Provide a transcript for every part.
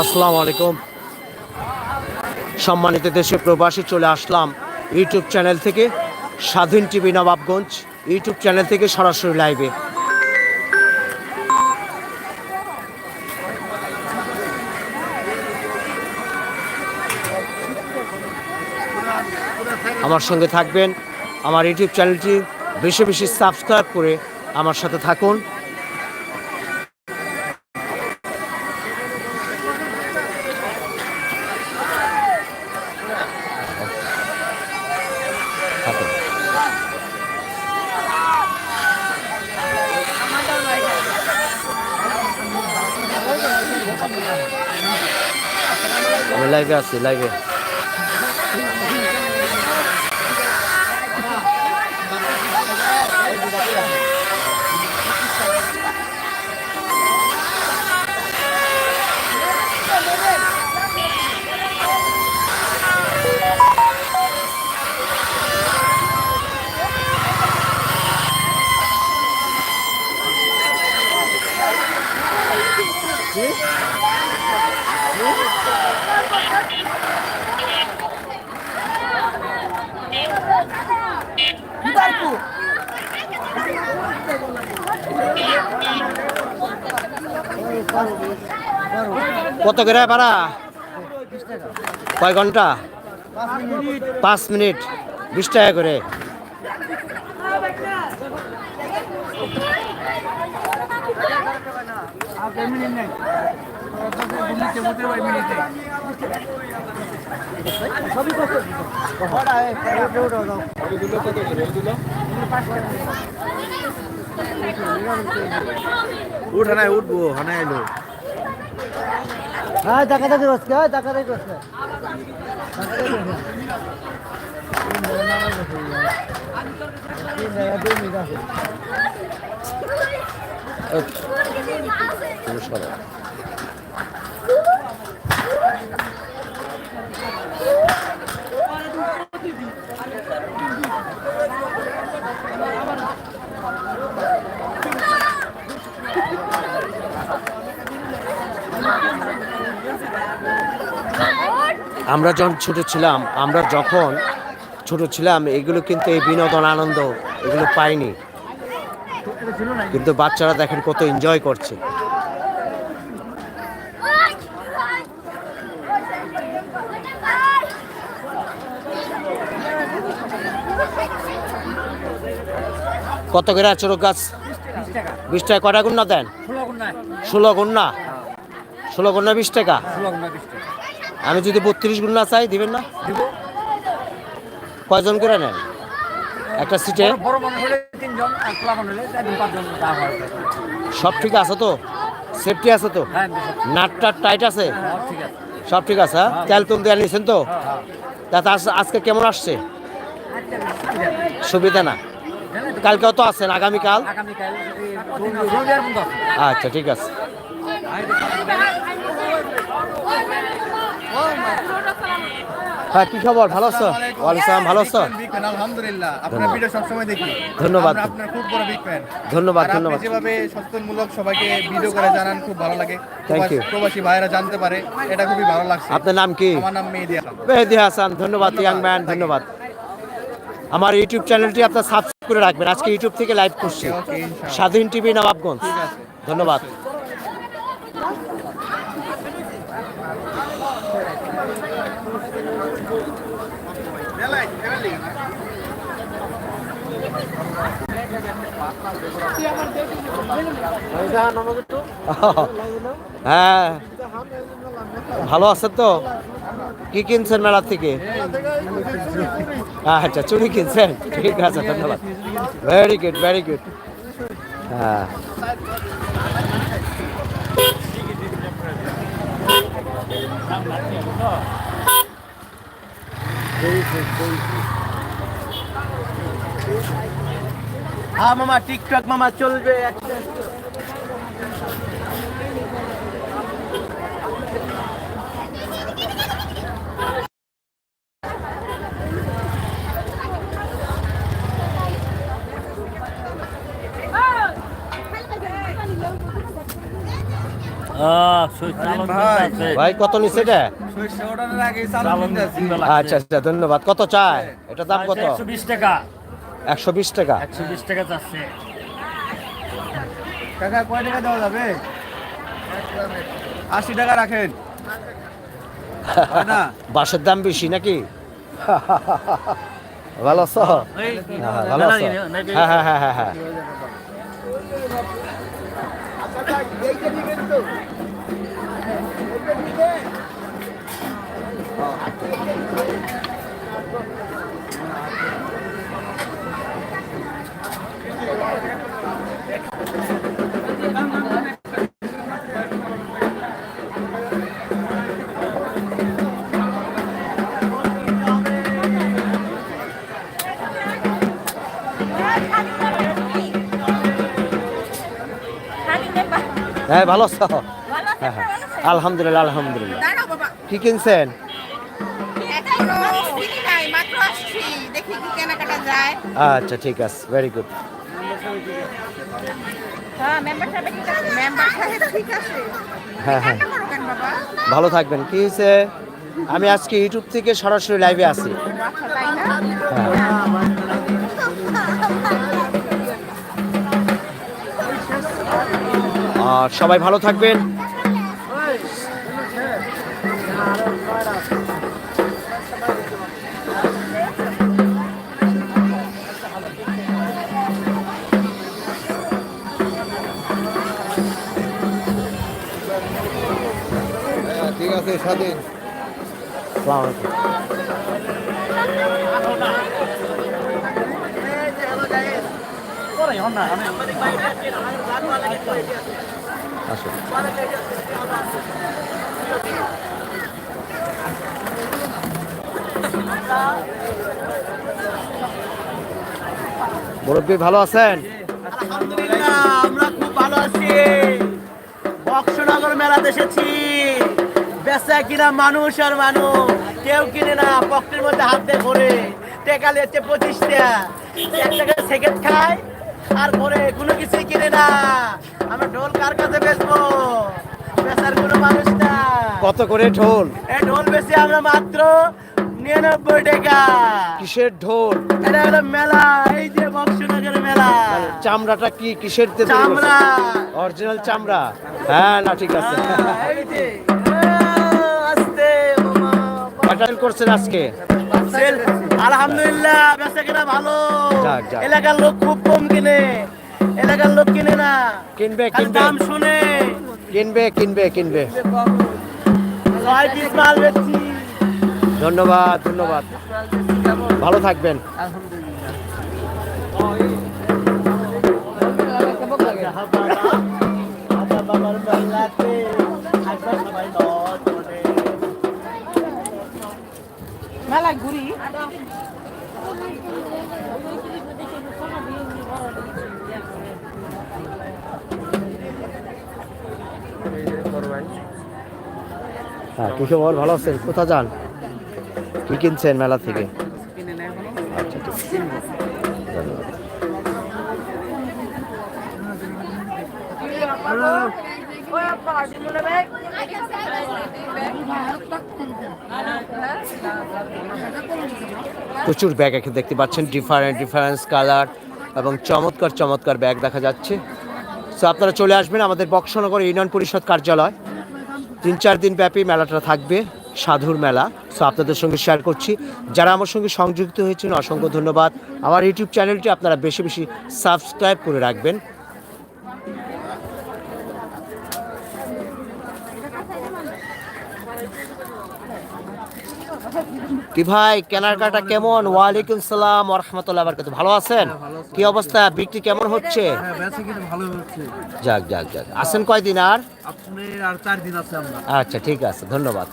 আসসালামু আলাইকুম। সম্মানিত দেশে প্রবাসী চলে আসলাম ইউটিউব চ্যানেল থেকে, স্বাধীন টিভি নবাবগঞ্জ ইউটিউব চ্যানেল থেকে সরাসরি লাইভে। আমার সঙ্গে থাকবেন। আমার ইউটিউব চ্যানেলটি বেশি বেশি সাবস্ক্রাইব করে আমার সাথে থাকুন। লাইভে আছি লাইভে কত করে ভাড়া? কয় ঘণ্টা? পাঁচ মিনিট। বিশ টাকা করে। উঠ হানায়, উঠবো, হানায় এলো। হ্যাঁ দেখা দেখি করছে হ্যাঁ দেখা দেখি রসকে নমস্কার আমরা যখন ছোট ছিলাম, আমরা যখন ছোট ছিলাম, এগুলো কিন্তু এই বিনোদন আনন্দ, এগুলো পাইনি। কিন্তু বাচ্চারা দেখেন কত এনজয় করছে। কত করে চোরক গাছ? বিশ টাকা। কটা গুণ দেন? ষোলো গুণ ষোলো গুণ বিশ টাকা। আমি যদি বত্রিশ গুণ না চাই দিবেন না? কয়জন করে নেন? একটা সিটে? হয়। সব ঠিক আছে তো? সেফটি আছে তো? হ্যাঁ নাটটা টাইট আছে? সব ঠিক আছে হ্যাঁ? তেল তুম দেওয়া নিয়েছেন তো? তা আজ- আজকে কেমন আসছে? সুবিধা। না? কালকেও তো আছেন আগামীকাল? আচ্ছা ঠিক আছে। হ্যাঁ কি খবর? ভালো আছো? ওয়ালাইকুম ভালো আছো? আলহামদুলিল্লাহ। আপনার ভিডিও সবসময় দেখি। ধন্যবাদ। আপনার খুব বড় বিগ ফ্যান ধন্যবাদ ধন্যবাদ। যেভাবে সচেতনমূলক সবাইকে ভিডিও করে জানান খুব ভালো লাগে। Thank you. প্রবাসী ভাইয়েরা জানতে পারে এটা খুবই ভালো লাগছে। আপনার নাম কি? আমার নাম মেহেদি হাসান। মেহেদি হাসান ধন্যবাদ ইয়াং ম্যান ধন্যবাদ। আমার ইউটিউব চ্যানেলটি আপনার সাবস্ক্রাইব করে রাখবেন। আজকে ইউটিউব থেকে লাইভ করছি। স্বাধীন টিভি নবাবগঞ্জ। ধন্যবাদ। হ্যাঁ ভালো আছে তো? কি কিনছেন মেলা থেকে? আচ্ছা চুড়ি কিনছেন। ঠিক আছে, ধন্যবাদ। ভেরি গুড ভেরি গুড হ্যাঁ। হ্যাঁ মামা টিকটক মামা চলবে। ভাই। কত নিচ্ছে এটা? আচ্ছা আচ্ছা ধন্যবাদ। কত চায়? এটা দাম কত? একশো বিশ টাকা। একশো বিশ টাকা একশো বিশ টাকা চাচ্ছে কাকা কয় টাকা দেওয়া যাবে আশি টাকা রাখেন হয় না বাসের দাম বেশি নাকি ভালো আছো হ্যাঁ, ভালো আছো হ্যাঁ হ্যাঁ হ্যাঁ হ্যাঁ হ্যাঁ হ্যাঁ ভালো আছো? হ্যাঁ হ্যাঁ। আলহামদুলিল্লাহ আলহামদুলিল্লাহ। কি কিনছেন। আচ্ছা ঠিক আছে। ভেরি গুড ভালো থাকবেন। কি হয়েছে? আমি আজকে ইউটিউব থেকে সরাসরি লাইভে আছি আচ্ছা? হ্যাঁ। আর সবাই ভালো থাকবেন। স্বাধীন আসুন মুরব্বী ভালো আছেন? আলহামদুলিল্লাহ আমরা খুব ভালো আছি। বক্সনগর মেলাতে এসেছি। বেচা কিনা মানুষ আর মানুষ। কেউ কিনে না পকেটের মধ্যে হাত দিয়ে ভরে। টেকা লেছে পঁচিশটা। এক টাকা সেকেন্ড খায় আর ভরে কোনো কিছু কিনে না। আমরা ঢোল কার কাছে বেচবো? বেচার কোনো মানুষ না কত করে ঢোল? এই ঢোল বেশি আমরা মাত্র নিরানব্বই টাকা। কিসের ঢোল? এটা হলো মেলা এই যে বক্সনগর মেলা। চামড়াটা কি কিসের চামড়া। অরিজিনাল চামড়া? হ্যাঁ না ঠিক আছে। এই যে। সেল করছেন আজকে? সেল, আলহামদুলিল্লাহ বেচা কিনা ভালো। এলাকার লোক খুব কম কিনে এলাকার লোক কিনে না। কিনবে কিনবে। দাম শুনে। কিনবে কিনবে কিনবে। ছয় পিস মাল বেচছি। ধন্যবাদ ধন্যবাদ। ভালো থাকবেন। বাবার বেলাতে মেলায় ঘুরি। হ্যাঁ কি খবর ভালো আছেন কোথা যান কি কিনছেন মেলা থেকে আচ্ছা ঠিক আছে। ধন্যবাদ। প্রচুর ব্যাগ এখানে দেখতে পাচ্ছেন ডিফারেন্ট ডিফারেন্স কালার এবং চমৎকার চমৎকার ব্যাগ দেখা যাচ্ছে। সো আপনারা চলে আসবেন আমাদের বক্সনগর ইউনিয়ন পরিষদ কার্যালয়। তিন, চার দিন ব্যাপী মেলাটা থাকবে, সাধুর মেলা। সো আপনাদের সঙ্গে শেয়ার করছি। যারা আমার সঙ্গে সংযুক্ত হয়েছেন, অসংখ্য ধন্যবাদ। আমার ইউটিউব চ্যানেলটি আপনারা বেশি বেশি সাবস্ক্রাইব করে রাখবেন। কি ভাই কেনাকাটা কেমন? ওয়ালাইকুম সালাম রহমতুল্লাহ বারকাত ভালো আছেন? কি অবস্থা? বিক্রি কেমন হচ্ছে? হ্যাঁ হচ্ছে। যাক যাক যাক। আছেন কয়দিন আর? আচ্ছা ঠিক আছে ধন্যবাদ।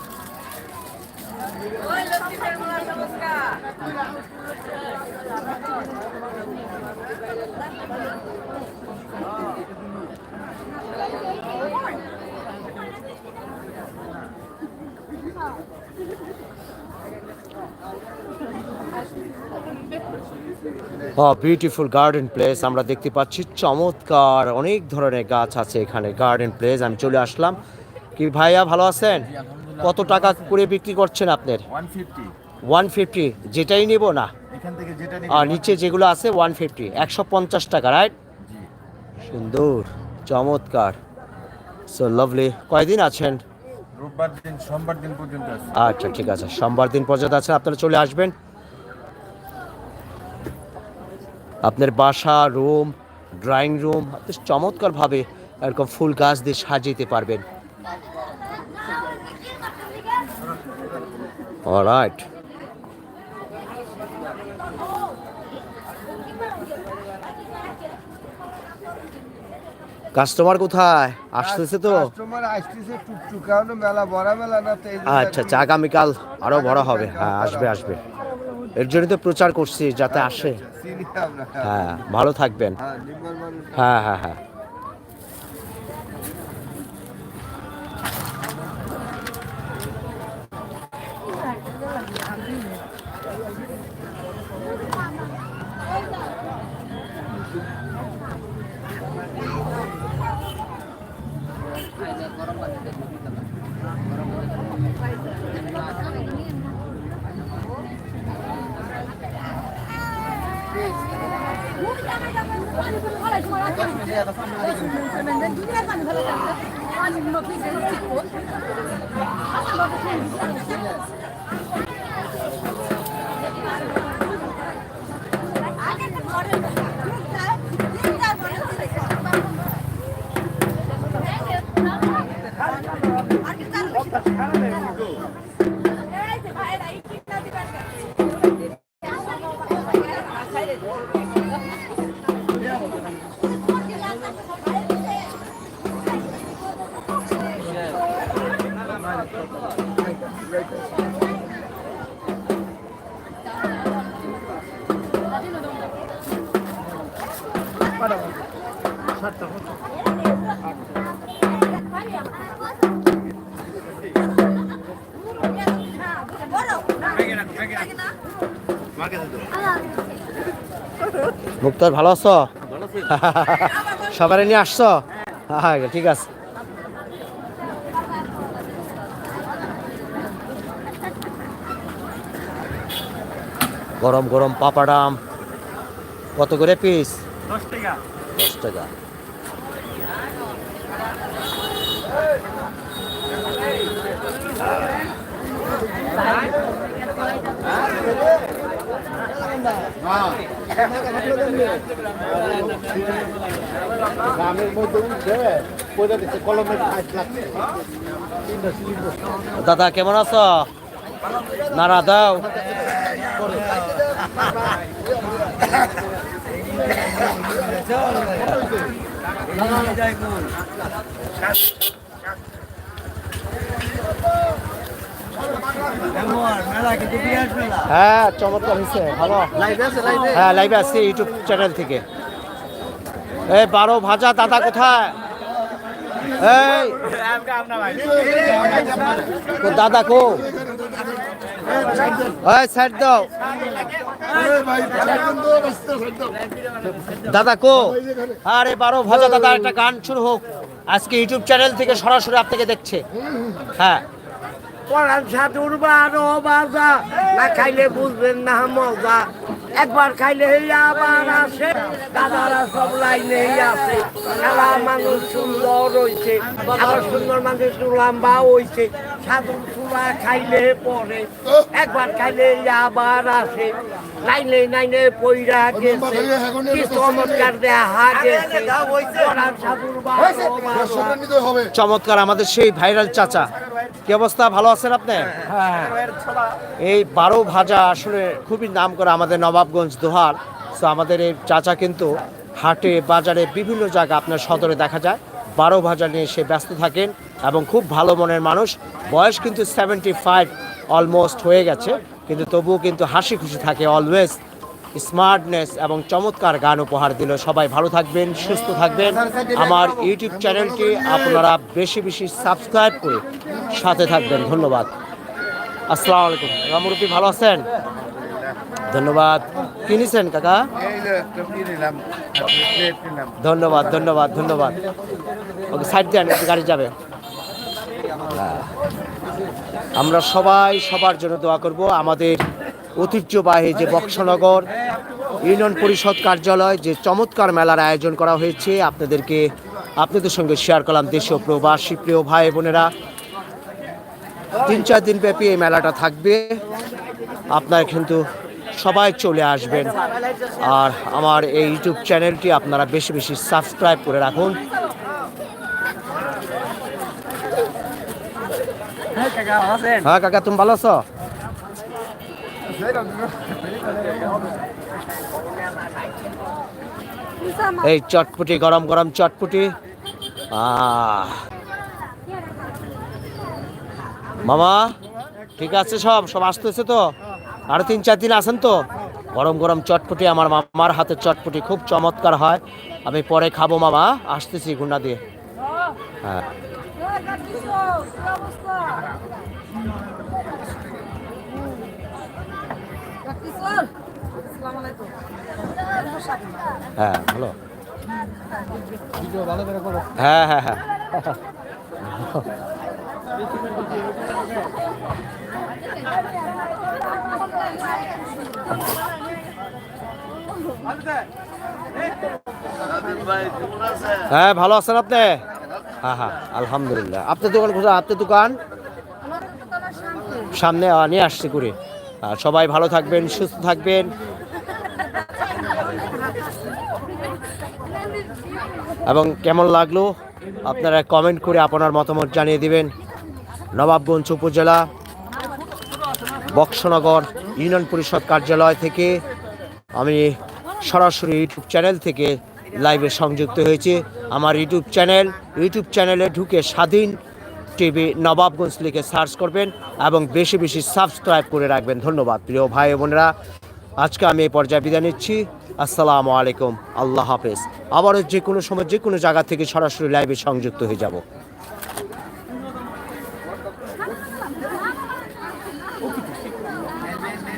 বিউটিফুল গার্ডেন প্লেস আমরা দেখতে পাচ্ছি। চমৎকার অনেক ধরনের গাছ আছে এখানে গার্ডেন প্লেস আমি চলে আসলাম। কি ভাইয়া ভালো আছেন? কত টাকা করে বিক্রি করছেন আপনার? ওয়ান ফিফটি যেটাই নিব না। আর নিচে যেগুলো আছে ওয়ান ফিফটি একশো পঞ্চাশ টাকা রাইট সুন্দর চমৎকার। সো লাভলি কয়দিন আছেন? রোববার দিন সোমবার দিন পর্যন্ত আচ্ছা ঠিক আছে। সোমবার দিন পর্যন্ত আছেন। আপনারা চলে আসবেন। আপনার বাসা রুম ড্রয়িং রুম আপনি চমৎকারভাবে এরকম ফুল গাছ দিয়ে সাজিয়ে পারবেন। অলরাইট কাস্টমার কোথায়? আসতেছে তো? কাস্টমার আসতেছে টুকটুক মেলা বড় মেলা না তো আচ্ছা আচ্ছা আগামীকাল আরও বড় হবে। হ্যাঁ আসবে আসবে। এর জন্য তো প্রচার করছি যাতে আসে। হ্যাঁ ভালো থাকবেন। হ্যাঁ হ্যাঁ হ্যাঁ। হ্যাঁ মুক্তার ভালো আছো? সবাই নিয়ে আসছো? হ্যাঁ ঠিক আছে। গরম গরম পাপাডাম। কত করে পিস দশ টাকা। দশ টাকা। দাদা কেমন আছো? নাড়া দাও। মেলা কিন্তু বিরাট মেলা হ্যাঁ চমৎকার হয়েছে ভালো। হ্যাঁ লাইভে আসছি ইউটিউব চ্যানেল থেকে। এই বারো ভাজা দাদা কোথায়? দাদা কো? দাদা কো? আরে, বারো ভাজা দাদা, একটা গান শুরু হোক। আজকে ইউটিউব চ্যানেল থেকে সরাসরি আপনাকে দেখছে। হ্যাঁ। পরান সাধুর বারো বাজা। না খাইলে বুঝবেন না মজা। একবার খাইলে আবার আসে। দাদারা সব লাইনে আছে। খেলা মানুষ সুন্দর হয়েছে আবার সুন্দর মানুষ লম্বা হইছে। সাধু খাইলে পরে একবার খাইলে আবার আসে। লাইনে লাইনে পইরা গেছে। কি চমৎকার দেখা গেছে। চমৎকার আমাদের সেই ভাইরাল চাচা। কি অবস্থা ভালো আছেন আপনি? এই বারো ভাজা আসলে খুবই নাম করে আমাদের নবাবগঞ্জ দোহার। তো আমাদের এই চাচা কিন্তু হাটে বাজারে বিভিন্ন জায়গা আপনার সদরে দেখা যায়। বারো ভাজা নিয়ে সে ব্যস্ত থাকেন। এবং খুব ভালো মনের মানুষ। বয়স কিন্তু সেভেন্টি ফাইভ অলমোস্ট হয়ে গেছে। কিন্তু তবুও কিন্তু হাসি খুশি থাকে অলওয়েজ স্মার্টনেস এবং চমৎকার গান উপহার দিল। সবাই ভালো থাকবেন, সুস্থ থাকবেন। আমার ইউটিউব চ্যানেলটি আপনারা বেশি বেশি সাবস্ক্রাইব করে সাথে থাকবেন। ধন্যবাদ। আসসালামু আলাইকুম। রামরুপি, ভালো আছেন? ধন্যবাদ। কিনেছেন কাকা? ধন্যবাদ ধন্যবাদ ধন্যবাদ। ওকে সাইড একটু গাড়ি যাবে। আমরা সবাই সবার জন্য দোয়া করব। আমাদের ঐতিহ্যবাহী যে বক্সনগর ইউনিয়ন পরিষদ কার্যালয়, যে চমৎকার মেলার আয়োজন করা হয়েছে, আপনাদেরকে আপনাদের সঙ্গে শেয়ার করলাম দেশীয় প্রবাসী প্রিয় ভাই বোনেরা। তিন চার দিন ব্যাপী এই মেলাটা থাকবে। আপনারা কিন্তু সবাই চলে আসবেন। আর আমার এই ইউটিউব চ্যানেলটি আপনারা বেশি বেশি সাবস্ক্রাইব করে রাখুন। হ্যাঁ কাকা, তুমি ভালো আছো? এই চটপুটি, গরম গরম চটপুটি। মামা, ঠিক আছে সব? সব আসতেছে তো? আরও তিন, চার দিন আছেন তো? গরম গরম চটপটি, আমার মামার হাতে চটপটি খুব চমৎকার হয়। আমি পরে খাব, মামা। আসতেছি, গুন্ডা দিয়ে। হ্যাঁ। হ্যাঁ ভালো হ্যাঁ হ্যাঁ হ্যাঁ। হ্যাঁ ভালো আছেন আপনি? হ্যাঁ হ্যাঁ আলহামদুলিল্লাহ। আপনার দোকান কোথায়? আপনার দোকান? সামনে নিয়ে আসছি করে আর সবাই ভালো থাকবেন, সুস্থ থাকবেন। এবং কেমন লাগল? আপনারা কমেন্ট করে আপনার মতামত জানিয়ে দিবেন। নবাবগঞ্জ উপজেলা, বক্সনগর ইউনিয়ন পরিষদ কার্যালয় থেকে আমি সরাসরি ইউটিউব চ্যানেল থেকে লাইভে সংযুক্ত হয়েছে আমার ইউটিউব চ্যানেল। ইউটিউব চ্যানেলে ঢুকে স্বাধীন টিভি নবাবগঞ্জ লিখে সার্চ করবেন এবং বেশি বেশি সাবস্ক্রাইব করে রাখবেন। ধন্যবাদ, প্রিয় ভাই বোনেরা। আজকে আমি এই পর্যায়ে বিদায় নিচ্ছি। আসসালামু আলাইকুম। আল্লাহ হাফেজ। আবারও যে কোনো সময় যে কোনো জায়গা থেকে সরাসরি লাইভে সংযুক্ত হয়ে যাব।